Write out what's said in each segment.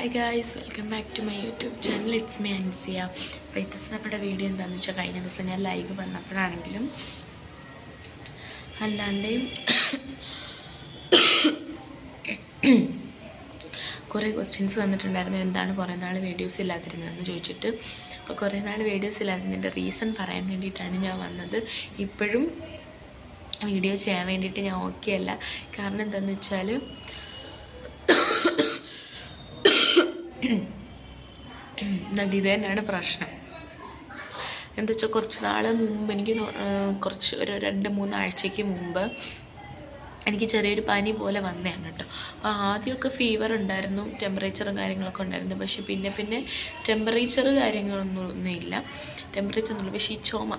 Hi guys welcome back to my YouTube channel it's me Ansiya അപ്പോൾ നമ്മുടെ video എന്താണെന്ന് വെച്ചാൽ കഴിഞ്ഞ ദിവസം ഞാൻ ലൈവ് വന്നപ്പോഴാണെങ്കിലും അല്ലാണ്ടെയും കുറേ ക്വസ്റ്റ്യൻസ് വന്നിട്ടുണ്ടായിരുന്നു. എന്താണ് കുറേ നാൾ വീഡിയോസ് ഇല്ലാതിരുന്നതെന്ന് ചോദിച്ചിട്ട്. അപ്പോൾ കുറേ നാൾ വീഡിയോസ് ഇല്ലാതിരുന്നതിന്റെ റീസൺ പറയാൻ വേണ്ടിയിട്ടാണ് ഞാൻ വന്നത്. ഇപ്പോഴും വീഡിയോ ചെയ്യാൻ വേണ്ടിയിട്ട് ഞാൻ ഓക്കെ അല്ല. കാരണം എന്താണെന്ന് വെച്ചാൽ എന്നിട്ട് ഇത് തന്നെയാണ് പ്രശ്നം. എന്താ വെച്ചാൽ കുറച്ച് നാൾ മുമ്പ് എനിക്ക് കുറച്ച് ഒരു രണ്ട് മൂന്നാഴ്ചയ്ക്ക് മുമ്പ് എനിക്ക് ചെറിയൊരു പനി പോലെ വന്നതാണ് കേട്ടോ. അപ്പോൾ ആദ്യമൊക്കെ ഫീവർ ഉണ്ടായിരുന്നു ടെമ്പറേച്ചറും കാര്യങ്ങളൊക്കെ ഉണ്ടായിരുന്നു. പക്ഷെ പിന്നെ പിന്നെ ടെമ്പറേച്ചർ കാര്യങ്ങളൊന്നും ഒന്നുമില്ല ടെമ്പറേച്ചർ ഒന്നുമില്ല. പക്ഷേ ഈ ചുമ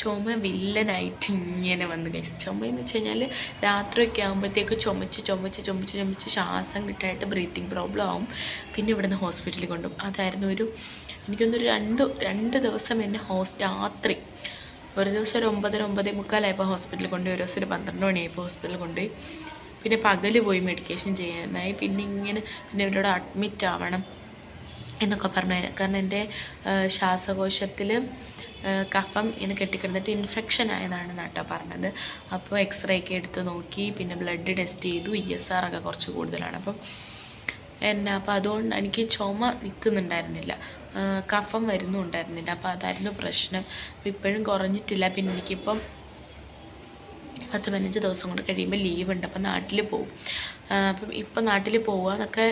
ചുമ വില്ലനായിട്ട് ഇങ്ങനെ വന്ന് കഴിച്ചു ചുമ എന്ന് വെച്ച് കഴിഞ്ഞാൽ രാത്രിയൊക്കെ ആകുമ്പോഴത്തേക്ക് ചുമച്ച് ചുമച്ച് ചുമച്ച് ചുമച്ച് ശ്വാസം കിട്ടായിട്ട് ബ്രീത്തിങ് പ്രോബ്ലം ആവും. പിന്നെ ഇവിടുന്ന് ഹോസ്പിറ്റലിൽ കൊണ്ടുപോകും. അതായിരുന്നു ഒരു എനിക്കൊന്നൊരു രണ്ട് രണ്ട് ദിവസം എന്നെ ഹോസ് രാത്രി. ഒരു ദിവസം ഒരു ഒമ്പതര ഒമ്പതേ മുക്കാലായപ്പോൾ ഹോസ്പിറ്റലിൽ കൊണ്ടുപോയി. ഒരു ദിവസം ഒരു പന്ത്രണ്ട് മണിയായപ്പോൾ ഹോസ്പിറ്റലിൽ കൊണ്ടുപോയി. പിന്നെ പകൽ പോയി മെഡിക്കേഷൻ ചെയ്യാനായി. പിന്നെ ഇങ്ങനെ പിന്നെ ഇവരോട് അഡ്മിറ്റ് ആവണം എന്നൊക്കെ പറഞ്ഞു. കാരണം എന്റെ ശ്വാസകോശത്തിൽ കഫം ഇങ്ങനെ കെട്ടിക്കിടന്നിട്ട് ഇൻഫെക്ഷൻ ആയതാണെന്ന് കേട്ടോ പറഞ്ഞത്. അപ്പോൾ എക്സ്റേ ഒക്കെ എടുത്ത് നോക്കി പിന്നെ ബ്ലഡ് ടെസ്റ്റ് ചെയ്തു ഇ എസ് ആർ ഒക്കെ കുറച്ച് കൂടുതലാണ്. അപ്പം എന്നാ അപ്പോൾ അതുകൊണ്ട് എനിക്ക് ചുമ നിൽക്കുന്നുണ്ടായിരുന്നില്ല കഫം വരുന്നുണ്ടായിരുന്നില്ല. അപ്പോൾ അതായിരുന്നു പ്രശ്നം. അപ്പോൾ ഇപ്പോഴും കുറഞ്ഞിട്ടില്ല. പിന്നെ എനിക്കിപ്പം പത്ത് പതിനഞ്ച് ദിവസം കൊണ്ട് കഴിയുമ്പോൾ ലീവ് ഉണ്ട്. അപ്പം നാട്ടിൽ ആ, അപ്പം ഇപ്പം നാട്ടിൽ പോവുക എന്നൊക്കെ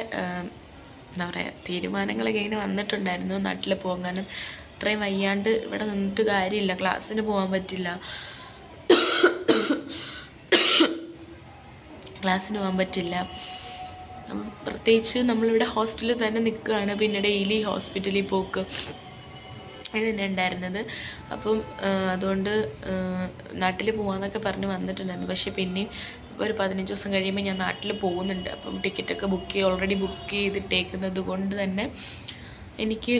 എന്താ പറയുക തീരുമാനങ്ങളൊക്കെ ഇങ്ങനെ വന്നിട്ടുണ്ടായിരുന്നു നാട്ടിൽ പോകാൻ ഇത്രയും വയ്യാണ്ട് ഇവിടെ നിന്നിട്ട് കാര്യമില്ല. ക്ലാസ്സിന് പോകാൻ പറ്റില്ല. ക്ലാസ്സിന് പോകാൻ പറ്റില്ല. പ്രത്യേകിച്ച് നമ്മളിവിടെ ഹോസ്റ്റലിൽ തന്നെ നിൽക്കുകയാണ്. പിന്നെ ഡെയിലി ഹോസ്പിറ്റലിൽ പോക്ക് ഇത് തന്നെ ഉണ്ടായിരുന്നത്. അപ്പം അതുകൊണ്ട് നാട്ടിൽ പോകാമെന്നൊക്കെ പറഞ്ഞ് വന്നിട്ടുണ്ടായിരുന്നു. പക്ഷേ പിന്നെയും ഒരു പതിനഞ്ച് ദിവസം കഴിയുമ്പോൾ ഞാൻ നാട്ടിൽ പോകുന്നുണ്ട്. അപ്പം ടിക്കറ്റൊക്കെ ബുക്ക് ചെയ്ത് ഓൾറെഡി ബുക്ക് ചെയ്തിട്ടേക്കുന്നത് കൊണ്ട് തന്നെ എനിക്ക്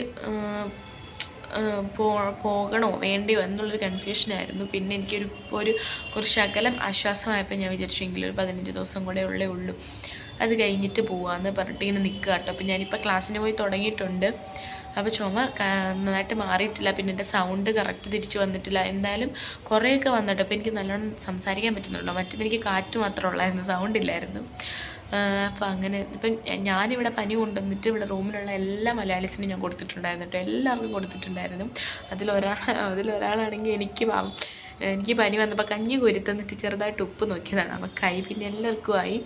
പോ പോകണോ വേണ്ടിയോ എന്നുള്ളൊരു കൺഫ്യൂഷനായിരുന്നു പിന്നെ എനിക്കൊരു ഒരു കുറച്ച് അകലം ആശ്വാസമായപ്പോൾ ഞാൻ വിചാരിച്ചെങ്കിൽ ഒരു പതിനഞ്ച് ദിവസം കൂടെ ഉള്ളേ ഉള്ളൂ. അത് കഴിഞ്ഞിട്ട് പോവാമെന്ന് പറഞ്ഞിട്ട് ഇങ്ങനെ നിൽക്കുക കേട്ടോ. അപ്പം ഞാനിപ്പോൾ ക്ലാസ്സിന് പോയി തുടങ്ങിയിട്ടുണ്ട്. അപ്പോൾ ചുമ നന്നായിട്ട് മാറിയിട്ടില്ല. പിന്നെ എന്റെ സൗണ്ട് കറക്റ്റ് തിരിച്ച് വന്നിട്ടില്ല. എന്തായാലും കുറേയൊക്കെ വന്നിട്ട്. അപ്പോൾ എനിക്ക് നല്ലോണം സംസാരിക്കാൻ പറ്റുന്നുള്ളൂ. മറ്റേത് എനിക്ക് കാറ്റ് മാത്രമേ ഉള്ളായിരുന്നു. സൗണ്ട് ഇല്ലായിരുന്നു. അപ്പോൾ അങ്ങനെ ഇപ്പം ഞാനിവിടെ പനി കൊണ്ടുവന്നിട്ട് ഇവിടെ റൂമിലുള്ള എല്ലാ മലയാളീസിനും ഞാൻ കൊടുത്തിട്ടുണ്ടായിരുന്നു കേട്ടോ എല്ലാവർക്കും കൊടുത്തിട്ടുണ്ടായിരുന്നു. അതിലൊരാൾ അതിലൊരാളാണെങ്കിൽ എനിക്ക് എനിക്ക് പനി വന്നപ്പോൾ കഞ്ഞി കൊരുത്തന്നിട്ട് ചെറുതായിട്ട് ഉപ്പ് നോക്കിയതാണ്. അപ്പോൾ കൈ പിന്നെ എല്ലാവർക്കും ആയി.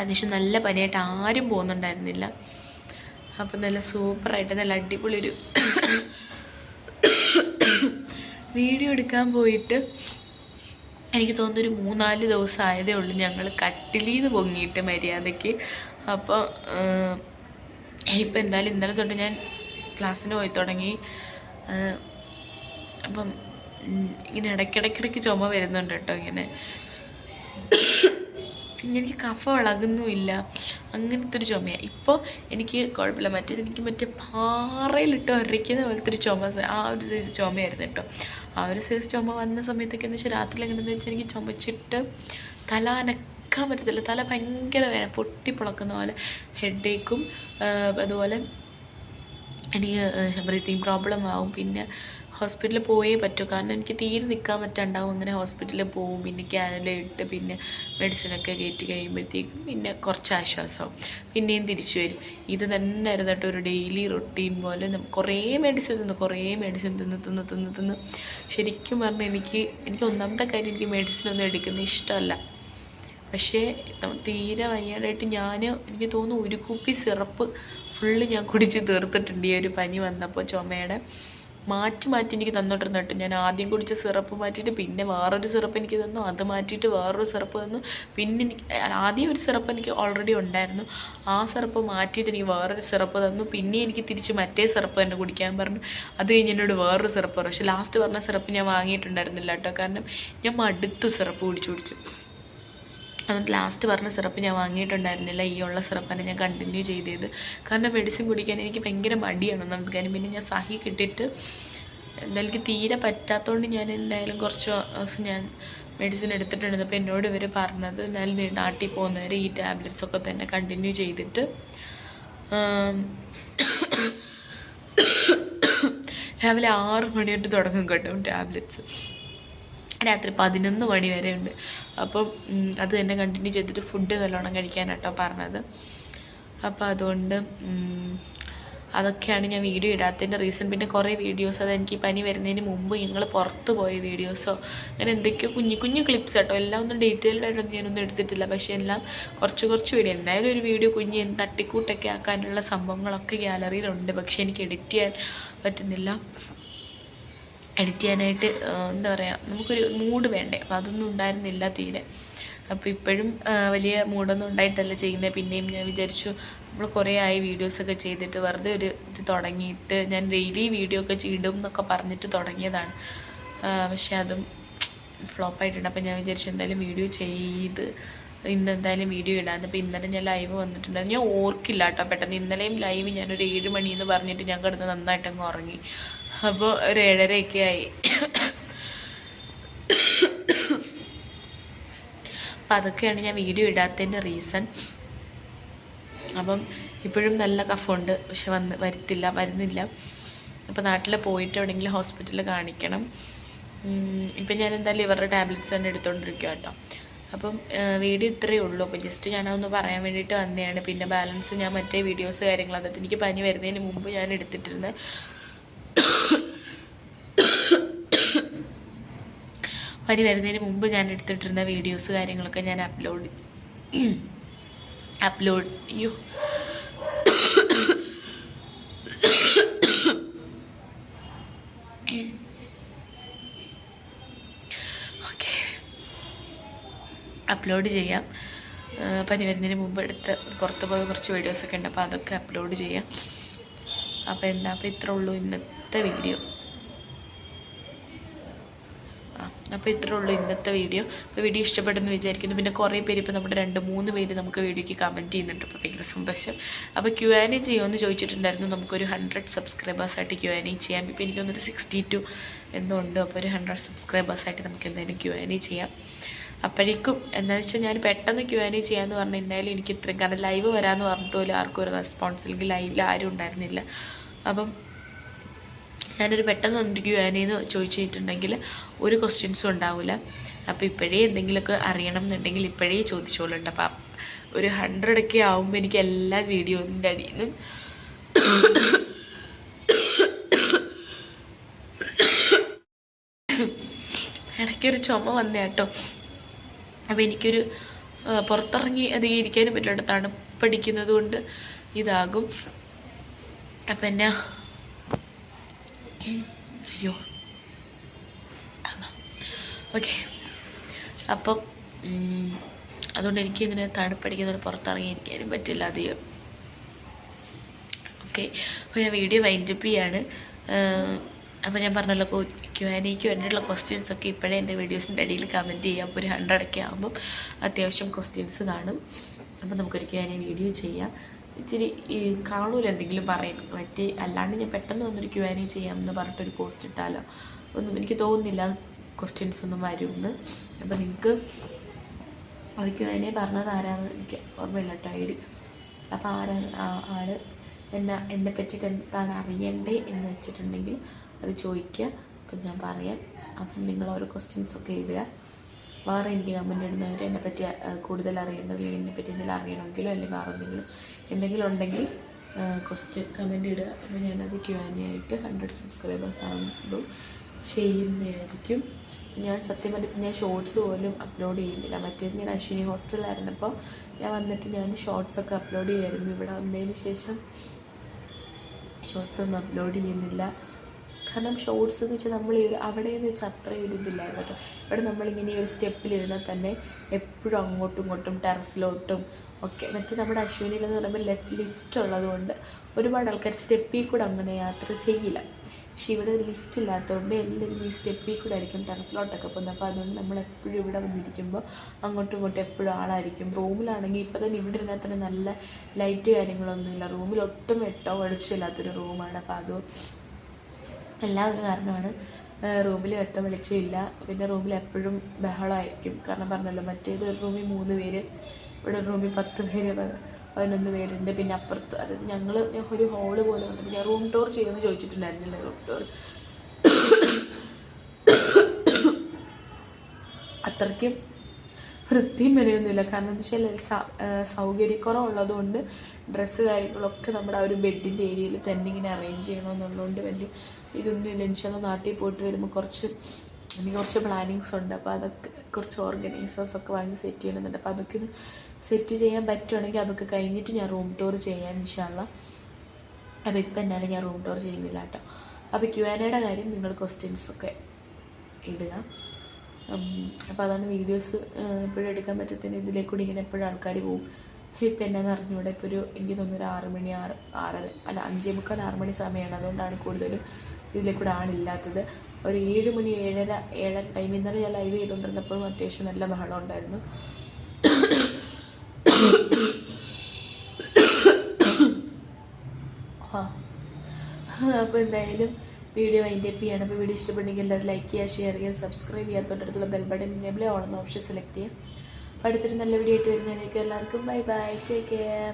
അതിന് നല്ല പനിയായിട്ട് ആരും പോകുന്നുണ്ടായിരുന്നില്ല. അപ്പം നല്ല സൂപ്പറായിട്ട് നല്ല അടിപൊളിയൊരു വീഡിയോ എടുക്കാൻ പോയിട്ട് എനിക്ക് തോന്നുന്നൊരു മൂന്നാൽ ദിവസം ആയതേ ഉള്ളൂ ഞങ്ങൾ കട്ടിലിൽ നിന്ന് പൊങ്ങിയിട്ട് മര്യാദയ്ക്ക്. അപ്പോൾ ഇപ്പം എന്തായാലും ഇന്നലെ തൊട്ട് ഞാൻ ക്ലാസ്സിന് പോയി തുടങ്ങി. അപ്പം ഇങ്ങനെ ഇടയ്ക്കിടയ്ക്കിടയ്ക്ക് ചുമ വരുന്നുണ്ട് കേട്ടോ ഇങ്ങനെ. എനിക്ക് കഫ ഇളകുന്നുമില്ല അങ്ങനത്തെ ഒരു ചുമയാണ് ഇപ്പോൾ എനിക്ക് കുഴപ്പമില്ല. മറ്റേത് എനിക്ക് മറ്റേ പാറയിലിട്ട് ഒരയ്ക്കുന്ന പോലത്തെ ഒരു ചുമ ആ ഒരു സൈസ് ചുമയായിരുന്നു കേട്ടോ. ആ ഒരു സൈസ് ചുമ വന്ന സമയത്തൊക്കെ എന്ന് വെച്ചാൽ രാത്രി എങ്ങനെയെന്ന് വെച്ചാൽ എനിക്ക് ചുമച്ചിട്ട് തല അനക്കാൻ പറ്റത്തില്ല. തല ഭയങ്കര വേദന. പൊട്ടിപ്പൊളക്കുന്ന പോലെ ഹെഡേക്കും അതുപോലെ എനിക്ക് ബ്രീത്തിങ് പ്രോബ്ലം ആവും. പിന്നെ ഹോസ്പിറ്റലിൽ പോയേ പറ്റൂ. കാരണം എനിക്ക് തീരെ നിൽക്കാൻ പറ്റാണ്ടാവും. അങ്ങനെ ഹോസ്പിറ്റലിൽ പോവും. പിന്നെ ക്യാനല ഇട്ട് പിന്നെ മെഡിസിനൊക്കെ കയറ്റി കഴിയുമ്പോഴത്തേക്കും പിന്നെ കുറച്ച് ആശ്വാസമാവും. പിന്നെയും തിരിച്ചു വരും. ഇത് തന്നെ ആയിരുന്നു ഒരു ഡെയിലി റൊട്ടീൻ പോലെ കുറേ മെഡിസിൻ തിന്നു കുറേ മെഡിസിൻ തിന്ന് തിന്ന് തിന്ന് തിന്ന്. ശരിക്കും പറഞ്ഞാൽ എനിക്ക് എനിക്ക് ഒന്നാമത്തെ കാര്യം എനിക്ക് മെഡിസിൻ ഒന്നും ഇഷ്ടമല്ല. പക്ഷേ തീരെ വയ്യാതായിട്ട് ഞാൻ എനിക്ക് തോന്നുന്നു ഒരു കുപ്പി സിറപ്പ് ഫുള്ള് ഞാൻ കുടിച്ച് തീർത്തിട്ടുണ്ട്. ഈ ഒരു പനി വന്നപ്പോൾ ചുമയുടെ. മാറ്റി മാറ്റി എനിക്ക് തന്നോട്ടിരുന്നു കേട്ടോ. ഞാൻ ആദ്യം കുടിച്ച സിറപ്പ് മാറ്റിയിട്ട് പിന്നെ വേറൊരു സിറപ്പ് എനിക്ക് തന്നു. അത് മാറ്റിയിട്ട് വേറൊരു സിറപ്പ് തന്നു. പിന്നെ എനിക്ക് ആദ്യം ഒരു സിറപ്പ് എനിക്ക് ഓൾറെഡി ഉണ്ടായിരുന്നു. ആ സിറപ്പ് മാറ്റിയിട്ട് എനിക്ക് വേറൊരു സിറപ്പ് തന്നു. പിന്നെ എനിക്ക് തിരിച്ച് മറ്റേ സിറപ്പ് തന്നെ കുടിക്കാൻ പറഞ്ഞു. അത് കഴിഞ്ഞ് എന്നോട് വേറൊരു സിറപ്പ് പറഞ്ഞു. പക്ഷേ ലാസ്റ്റ് പറഞ്ഞ സിറപ്പ് ഞാൻ വാങ്ങിയിട്ടുണ്ടായിരുന്നില്ല കേട്ടോ. കാരണം ഞാൻ മടുത്തു സിറപ്പ് കുടിച്ചു കുടിച്ച്. അതുകൊണ്ട് ലാസ്റ്റ് പറഞ്ഞ സിറപ്പ് ഞാൻ വാങ്ങിയിട്ടുണ്ടായിരുന്നില്ല. ഈ ഉള്ള സിറപ്പാണ് ഞാൻ കണ്ടിന്യൂ ചെയ്തത്. കാരണം മെഡിസിൻ കുടിക്കാൻ എനിക്ക് ഭയങ്കര മടിയാണ് ഒന്നാമത് കാര്യം. പിന്നെ ഞാൻ സഹി കിട്ടിയിട്ട് എനിക്ക് തീരെ പറ്റാത്തതുകൊണ്ട് ഞാൻ എന്തായാലും കുറച്ച് ദിവസം ഞാൻ മെഡിസിൻ എടുത്തിട്ടുണ്ട് അപ്പോൾ എന്നോട് ഇവർ പറഞ്ഞത് എന്നാലും നാട്ടിൽ പോകുന്നവരെ ഈ ടാബ്ലറ്റ്സ് ഒക്കെ തന്നെ കണ്ടിന്യൂ ചെയ്തിട്ട് രാവിലെ ആറ് മണി തൊട്ട് തുടങ്ങും കേട്ടോ ടാബ്ലറ്റ്സ് രാത്രി പതിനൊന്ന് മണി വരെ ഉണ്ട്. അപ്പം അത് തന്നെ കണ്ടിന്യൂ ചെയ്തിട്ട് ഫുഡ് നല്ലോണം കഴിക്കാനാട്ടോ പറഞ്ഞത്. അപ്പോൾ അതുകൊണ്ട് അതൊക്കെയാണ് ഞാൻ വീഡിയോ ഇടാത്തതിന്റെ റീസൺ പിന്നെ കുറേ വീഡിയോസ് അത് എനിക്ക് പനി വരുന്നതിന് മുമ്പ് ഞങ്ങൾ പുറത്ത് പോയ വീഡിയോസോ അങ്ങനെ എന്തൊക്കെയോ കുഞ്ഞു കുഞ്ഞു ക്ലിപ്സ് കേട്ടോ എല്ലാം ഒന്നും ഡീറ്റെയിൽഡ് ആയിട്ടൊന്നും ഞാനൊന്നും എടുത്തിട്ടില്ല. പക്ഷേ എല്ലാം കുറച്ച് കുറച്ച് വീഡിയോ എന്തായാലും ഒരു വീഡിയോ കുഞ്ഞ് തട്ടിക്കൂട്ടൊക്കെ ആക്കാനുള്ള സംഭവങ്ങളൊക്കെ ഗ്യാലറിയിലുണ്ട് പക്ഷേ എനിക്ക് എഡിറ്റ് ചെയ്യാൻ പറ്റുന്നില്ല. എഡിറ്റ് ചെയ്യാനായിട്ട് എന്താ പറയുക നമുക്കൊരു മൂഡ് വേണ്ടേ. അപ്പോൾ അതൊന്നും ഉണ്ടായിരുന്നില്ല തീരെ. അപ്പോൾ ഇപ്പോഴും വലിയ മൂഡൊന്നും ഉണ്ടായിട്ടല്ല ചെയ്യുന്നത് പിന്നെയും ഞാൻ വിചാരിച്ചു നമ്മൾ കുറേ ആയി വീഡിയോസൊക്കെ ചെയ്തിട്ട് വെറുതെ ഒരു ഇത് തുടങ്ങിയിട്ട് ഞാൻ ഡെയിലി വീഡിയോ ഒക്കെ ചെയ്യിടും എന്നൊക്കെ പറഞ്ഞിട്ട് തുടങ്ങിയതാണ്. പക്ഷേ അതും ഫ്ലോപ്പായിട്ടുണ്ട് അപ്പോൾ ഞാൻ വിചാരിച്ചു എന്തായാലും വീഡിയോ ചെയ്ത് ഇന്ന് എന്തായാലും വീഡിയോ ഇടാന്ന്. അപ്പോൾ ഇന്നലെ ഞാൻ ലൈവ് വന്നിട്ടുണ്ടായിരുന്നു. ഞാൻ ഓർക്കില്ല കേട്ടോ പെട്ടെന്ന്. ഇന്നലെയും ലൈവ് ഞാനൊരു ഏഴ് മണിയെന്ന് പറഞ്ഞിട്ട് ഞാൻ കിടന്ന് നന്നായിട്ടങ്ങ് ഉറങ്ങി. അപ്പോൾ ഒരു ഏഴരയൊക്കെ ആയി. അപ്പം അതൊക്കെയാണ് ഞാൻ വീഡിയോ ഇടാത്തതിന്റെ റീസൺ അപ്പം ഇപ്പോഴും നല്ല കഫമുണ്ട്. പക്ഷെ വന്ന് വരുത്തില്ല വരുന്നില്ല. അപ്പോൾ നാട്ടിൽ പോയിട്ട് എവിടെയെങ്കിലും ഹോസ്പിറ്റലിൽ കാണിക്കണം. ഇപ്പം ഞാൻ എന്തായാലും ഇവരുടെ ടാബ്ലറ്റ്സ് തന്നെ എടുത്തുകൊണ്ടിരിക്കുക കേട്ടോ. അപ്പം വീഡിയോ ഇത്രയേ ഉള്ളൂ. അപ്പം ജസ്റ്റ് ഞാനതൊന്ന് പറയാൻ വേണ്ടിയിട്ട് വന്നതാണ് പിന്നെ ബാലൻസ് ഞാൻ മറ്റേ വീഡിയോസ് കാര്യങ്ങൾ അതായത് എനിക്ക് പനി വരുന്നതിന് മുമ്പ് ഞാൻ എടുത്തിട്ടിരുന്നത് പനി വരുന്നതിന് മുമ്പ് ഞാൻ എടുത്തിട്ടിരുന്ന വീഡിയോസ് കാര്യങ്ങളൊക്കെ ഞാൻ അപ്ലോഡ് അപ്ലോഡ് അയ്യോ. ഓക്കെ അപ്ലോഡ് ചെയ്യാം. പനി വരുന്നതിന് മുമ്പ് എടുത്ത് പുറത്ത് പോയ കുറച്ച് വീഡിയോസൊക്കെ ഉണ്ട്. അപ്പോൾ അതൊക്കെ അപ്ലോഡ് ചെയ്യാം. അപ്പോൾ എന്താ? അപ്പോൾ ഇത്ര ഉള്ളൂ ഇന്നത്തെ വീഡിയോ. അപ്പം അപ്പോൾ ഇത്രേ ഉള്ളൂ ഇന്നത്തെ വീഡിയോ. അപ്പോൾ വീഡിയോ ഇഷ്ടപ്പെടുന്നു വിചാരിക്കുന്നു. പിന്നെ കുറേ പേര് ഇപ്പോൾ നമ്മുടെ രണ്ട് മൂന്ന് പേര് നമുക്ക് വീഡിയോയ്ക്ക് കമന്റ് ചെയ്യുന്നുണ്ട്. അപ്പോൾ ഭയങ്കര സന്തോഷം. അപ്പോൾ ക്യു ആൻ എ ചെയ്യുമെന്ന് ചോദിച്ചിട്ടുണ്ടായിരുന്നു. നമുക്കൊരു ഹൺഡ്രഡ് സബ്സ്ക്രൈബേഴ്സായിട്ട് ക്യു ആൻ എ ചെയ്യാം. ഇപ്പോൾ എനിക്കൊന്നൊരു സിക്സ്റ്റി ടു എന്നുണ്ട് അപ്പോൾ ഒരു ഹൺഡ്രഡ് സബ്സ്ക്രൈബേഴ്സായിട്ട് നമുക്ക് എന്തായാലും ക്യു ആൻ എ ചെയ്യാം. അപ്പോഴേക്കും എന്താണെന്ന് വെച്ചാൽ ഞാൻ പെട്ടെന്ന് ക്യു ആൻ എ ചെയ്യാമെന്ന് പറഞ്ഞിട്ടുണ്ടായാലും എനിക്ക് ഇത്രയും കാരണം ലൈവ് വരാമെന്ന് പറഞ്ഞിട്ട് പോലും ആർക്കും ഒരു റെസ്പോൺസ് അല്ലെങ്കിൽ ലൈവിൽ ആരും ഉണ്ടായിരുന്നില്ല. അപ്പം ഞാനൊരു പെട്ടെന്ന് വന്നിട്ട് ക്യു ആൻ എന്ന് ചോദിച്ചിട്ടുണ്ടെങ്കിൽ ഒരു ക്വസ്റ്റ്യൻസും ഉണ്ടാവില്ല അപ്പോൾ ഇപ്പോഴേ എന്തെങ്കിലുമൊക്കെ അറിയണം എന്നുണ്ടെങ്കിൽ ഇപ്പോഴേ ചോദിച്ചോളുണ്ട്. അപ്പം ഒരു ഹൺഡ്രഡ് ഒക്കെ ആകുമ്പോൾ എനിക്ക് എല്ലാ വീഡിയോന്റെ അടിയിൽ നിന്നും ഇടയ്ക്കൊരു ചുമ വന്ന കേട്ടോ അപ്പോൾ എനിക്കൊരു പുറത്തിറങ്ങി അധികം ഇരിക്കാനും പറ്റില്ല. തണുപ്പടിക്കുന്നത് കൊണ്ട് ഇതാകും. അപ്പം എന്നാ? അയ്യോ. ഓക്കെ. അപ്പം അതുകൊണ്ട് എനിക്കിങ്ങനെ തണുപ്പടിക്കുന്നതുകൊണ്ട് പുറത്തിറങ്ങിയിരിക്കാനും പറ്റില്ല അധികം. ഓക്കെ. അപ്പോൾ ഞാൻ വീഡിയോ വൈൻഡപ്പ് ചെയ്യാണ്. അപ്പോൾ ഞാൻ പറഞ്ഞല്ലോ ക്യു ആൻ ഇക്ക് വേണ്ടിയിട്ടുള്ള ക്വസ്റ്റ്യൻസ് ഒക്കെ ഇപ്പോഴേ എന്റെ വീഡിയോസിന്റെ അടിയിൽ കമന്റ് ചെയ്യാം. ഒരു ഹൺഡ്രഡ് ഒക്കെ ആകുമ്പം അത്യാവശ്യം ക്വസ്റ്റ്യൻസ് കാണും. അപ്പോൾ നമുക്കൊരു ക്യു ആൻ വീഡിയോ ചെയ്യാം. ഇച്ചിരി കാണൂല എന്തെങ്കിലും പറയും മറ്റേ അല്ലാണ്ട് ഞാൻ പെട്ടെന്ന് വന്നൊരു ക്യു ആൻ ചെയ്യാമെന്ന് പറഞ്ഞിട്ടൊരു പോസ്റ്റ് ഇട്ടാലോ? ഒന്നും എനിക്ക് തോന്നുന്നില്ല. ക്വസ്റ്റ്യൻസ് ഒന്നും വരുമെന്ന്. അപ്പോൾ നിങ്ങൾക്ക് അത് ക്യു ആൻ പറഞ്ഞത് ആരാന്ന് എനിക്ക് ഓർമ്മയില്ല കേട്ടോ ഐ ഡി അപ്പോൾ ആരാ ആൾ എന്നെ എന്നെ പറ്റിയിട്ട് എന്താണ് അറിയണ്ടേ എന്ന് വെച്ചിട്ടുണ്ടെങ്കിൽ അത് ചോദിക്കുക. അപ്പം ഞാൻ പറയാം. അപ്പം നിങ്ങൾ ഓരോ ക്വസ്റ്റ്യൻസ് ഒക്കെ ഇടുക. വേറെ എനിക്ക് കമന്റ് ഇടുന്നവർ എന്നെ പറ്റി കൂടുതൽ അറിയേണ്ടത് എന്നെ പറ്റി എന്തെങ്കിലും അറിയണമെങ്കിലോ അല്ലെങ്കിൽ വേറെ എന്തെങ്കിലും എന്തെങ്കിലും ഉണ്ടെങ്കിൽ ക്വസ്റ്റ്യൻ കമന്റ് ഇടുക. അപ്പോൾ ഞാനത് ക്യു ആൻ ആയിട്ട് ഹൺഡ്രഡ് സബ്സ്ക്രൈബേഴ്സ് ആകുമ്പോൾ ചെയ്യുന്നതായിരിക്കും. ഞാൻ സത്യം പറഞ്ഞപ്പോൾ ഞാൻ ഷോർട്സ് പോലും അപ്ലോഡ് ചെയ്യുന്നില്ല. മറ്റേത് ഞാൻ അശ്വിനി ഹോസ്റ്റലിലായിരുന്നപ്പോൾ ഞാൻ വന്നിട്ട് ഞാൻ ഷോർട്സ് ഒക്കെ അപ്ലോഡ് ചെയ്യായിരുന്നു. ഇവിടെ വന്നതിന് ശേഷം ഷോർട്സ് ഒന്നും അപ്ലോഡ് ചെയ്യുന്നില്ല. കാരണം ഷോർട്സ് എന്ന് വെച്ചാൽ നമ്മൾ ഈ ഒരു അവിടെ എന്ന് വെച്ചാൽ അത്രയും ഒരു ഇതില്ലായിരുന്നു കേട്ടോ. ഇവിടെ നമ്മളിങ്ങനെ ഈ ഒരു സ്റ്റെപ്പിലിരുന്നാൽ തന്നെ എപ്പോഴും അങ്ങോട്ടും ഇങ്ങോട്ടും ടെറസിലോട്ടും ഒക്കെ. മറ്റേ നമ്മുടെ അശ്വിനിയിലെന്ന് പറയുമ്പോൾ ലെഫ്റ്റ് ലിഫ്റ്റ് ഉള്ളതുകൊണ്ട് ഒരുപാട് ആൾക്കാർ സ്റ്റെപ്പിൽ കൂടെ അങ്ങനെ യാത്ര ചെയ്യില്ല. പക്ഷെ ഇവിടെ ലിഫ്റ്റ് ഇല്ലാത്തതുകൊണ്ട് എല്ലാവരും ഈ സ്റ്റെപ്പിൽ കൂടെ ആയിരിക്കും ടെറസിലോട്ടൊക്കെ പോകുന്നത്. അപ്പോൾ അതുകൊണ്ട് നമ്മൾ എപ്പോഴും ഇവിടെ വന്നിരിക്കുമ്പോൾ അങ്ങോട്ടും ഇങ്ങോട്ടും എപ്പോഴും ആളായിരിക്കും. റൂമിലാണെങ്കിൽ ഇപ്പോൾ തന്നെ ഇവിടെ ഇരുന്നാൽ തന്നെ നല്ല ലൈറ്റ് കാര്യങ്ങളൊന്നുമില്ല. റൂമിൽ ഒട്ടും വെട്ടോ വെളിച്ചമില്ലാത്തൊരു റൂമാണ് അപ്പോൾ അത് എല്ലാം ഒരു കാരണമാണ് റൂമിൽ വെട്ട വെളിച്ചമില്ല പിന്നെ റൂമിൽ എപ്പോഴും ബഹളമായിരിക്കും. കാരണം പറഞ്ഞല്ലോ മറ്റേത് ഒരു റൂമിൽ മൂന്ന് പേര് ഇവിടെ ഒരു റൂമിൽ പത്ത് പേര് പതിനൊന്ന് പേരുണ്ട്. പിന്നെ അപ്പുറത്ത് അതായത് ഞങ്ങൾ ഒരു ഹോൾ പോലെ വന്നിട്ട് ഞാൻ റൂം ടൂർ ചെയ്യുമെന്ന് ചോദിച്ചിട്ടുണ്ടായിരുന്നില്ല റൂം ടൂർ അത്രയ്ക്കും വൃത്തിയും വരെയൊന്നുമില്ല കാരണം എന്താ വെച്ചാൽ സൗകര്യക്കുറവുള്ളതുകൊണ്ട് ഡ്രസ്സ് കാര്യങ്ങളൊക്കെ നമ്മുടെ ആ ഒരു ബെഡിന്റെ ഏരിയയിൽ തന്നെ ഇങ്ങനെ അറേഞ്ച് ചെയ്യണമെന്നുള്ളതുകൊണ്ട് വലിയ ഇതൊന്നും ഇല്ല എനിക്ക് നാട്ടിൽ പോയിട്ട് വരുമ്പോൾ കുറച്ച് എനിക്ക് കുറച്ച് പ്ലാനിങ്സ് ഉണ്ട്. അപ്പോൾ അതൊക്കെ കുറച്ച് ഓർഗനൈസേഴ്സ് ഒക്കെ വാങ്ങി സെറ്റ് ചെയ്യണമെന്നുണ്ട്. അപ്പോൾ അതൊക്കെ ഒന്ന് സെറ്റ് ചെയ്യാൻ പറ്റുവാണെങ്കിൽ അതൊക്കെ കഴിഞ്ഞിട്ട് ഞാൻ റൂം ടൂർ ചെയ്യാം ഇൻഷാല്ല അപ്പോൾ ഇപ്പം എന്നാലും ഞാൻ റൂം ടൂർ ചെയ്യുന്നില്ല കേട്ടോ. അപ്പോൾ ക്യു ആൻ എയുടെ കാര്യം നിങ്ങൾ ക്വസ്റ്റ്യൻസൊക്കെ ഇടുക. അപ്പോൾ അതാണ് വീഡിയോസ് എപ്പോഴും എടുക്കാൻ പറ്റത്തിന് ഇതിലേക്കൂടി ഇങ്ങനെ എപ്പോഴും ആൾക്കാർ പോകും ഇപ്പം എന്നാന്ന് അറിഞ്ഞൂടെ? ഇപ്പോൾ ഒരു എനിക്ക് തോന്നുന്നു ഒരു ആറ് മണി ആറ് ആറര അല്ല അഞ്ചേ മുക്കാൽ ആറ് മണി സമയമാണ് അതുകൊണ്ടാണ് കൂടുതലും ഇതിലേക്കൂടെ ആളില്ലാത്തത്. ഒരു ഏഴ് മണി ഏഴര ഏഴര ടൈം ഇന്നലെ ഞാൻ ലൈവ് ചെയ്തുകൊണ്ടിരുന്നപ്പോഴും അത്യാവശ്യം നല്ല ബഹളം ഉണ്ടായിരുന്നു. അപ്പോൾ എന്തായാലും വീഡിയോ വൈൻഡ് അപ്പ് അപ്പോൾ വീഡിയോ ഇഷ്ടപ്പെട്ടെങ്കിൽ എല്ലാവരും ലൈക്ക് ചെയ്യുക ഷെയർ ചെയ്യുക സബ്സ്ക്രൈബ് ചെയ്യുക. തൊട്ടടുത്തുള്ള bell button enable on option select ചെയ്യുക. അപ്പോൾ അടുത്തൊരു നല്ല വീഡിയോ ആയിട്ട് വരുന്നതിനേക്ക് എല്ലാവർക്കും ബൈ ബൈ ടേക്ക് കെയർ